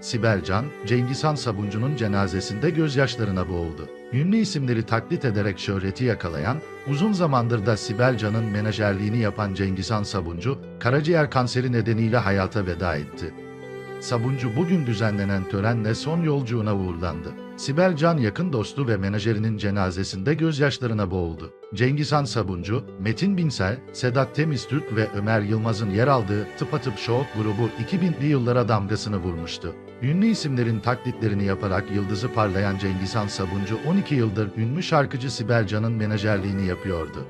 Sibel Can, Cengizhan Sabuncu'nun cenazesinde gözyaşlarına boğuldu. Ünlü isimleri taklit ederek şöhreti yakalayan, uzun zamandır da Sibel Can'ın menajerliğini yapan Cengizhan Sabuncu, karaciğer kanseri nedeniyle hayata veda etti. Sabuncu bugün düzenlenen törenle son yolcuğuna uğurlandı. Sibel Can yakın dostu ve menajerinin cenazesinde gözyaşlarına boğuldu. Cengizhan Sabuncu, Metin Binsel, Sedat Temiztürk ve Ömer Yılmaz'ın yer aldığı Tıpatıp Show grubu 2000'li yıllara damgasını vurmuştu. Ünlü isimlerin taklitlerini yaparak yıldızı parlayan Cengizhan Sabuncu 12 yıldır ünlü şarkıcı Sibel Can'ın menajerliğini yapıyordu.